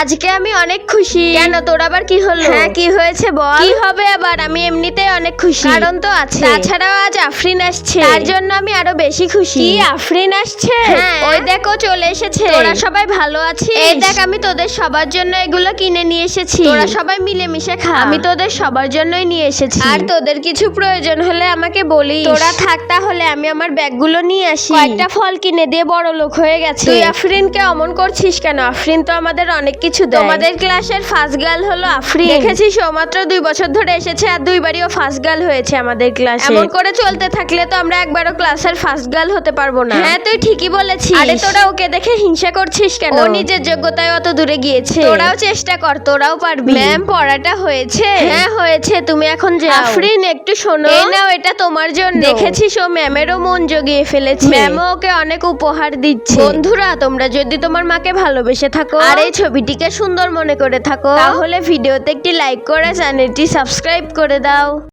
আজকে আমি অনেক খুশি। কেন? তোর আবার কি হলো? হ্যাঁ কি হয়েছে বল? কি হবে আবার? আমি এমনিতেই অনেক খুশি। কারণ তো আছে। তাছাড়াও আজ আফরিন আসছে। তার জন্য আমি আরও বেশি খুশি। কি আফরিন আসছে? হ্যাঁ। ওই দেখো চলে এসেছে। তোরা সবাই ভালো আছিস? এই দেখ আমি তোদের সবার জন্য এগুলো কিনে নিয়ে এসেছি। তোরা সবাই মিলেমিশে খা। আমি তোদের সবার জন্যই নিয়ে এসেছি। আর তোদের কিছু প্রয়োজন হলে আমাকে বলিস। তোরা থাক তাহলে আমি আমার ব্যাগগুলো নিয়ে আসি। কয়েকটা ফল কিনে দিয়ে বড় লোক হয়ে গেছে। তুই আফরিনকে অমন করছিস কেন? আফরিন তো আমাদের অনেক কিছু দেয়। তোমাদের ক্লাসের ফার্স্ট গার্ল হলো আফরিন। দেখেছিস ও মাত্র দুই বছর ধরে এসেছে আর দুইবারই ও ফার্স্ট গার্ল হয়েছে আমাদের ক্লাসে এমন করে চলতে থাকলে তো আমরা একবারও ক্লাসের ফার্স্ট গার্ল হতে পারব না। হ্যাঁ তুই ঠিকই বলেছিস। আরে তোরা ওকে দেখে হিংসা করছিস কেন? ও নিজের যোগ্যতায় অত দূরে গিয়েছে। তোরাও চেষ্টা কর তোরাও পারবি। ম্যাম পড়াটা হয়েছে। হ্যাঁ হয়েছে তুমি এখন যাও। আফরিন একটু শোনো। এই নাও এটা তোমার জন্য। দেখেছিস ও ম্যামেরও মন জগিয়ে ফেলেছে। ম্যামও ওকে অনেক উপহার দিচ্ছে। বন্ধুরা তোমরা যদি তোমার মাকে ভালোবেসে থাকো। আর এই ছবিটিকে সুন্দর মনে করে থাকো। তাহলে ভিডিওতে একটি লাইক করে চ্যানেলটি সাবস্ক্রাইব করে দাও।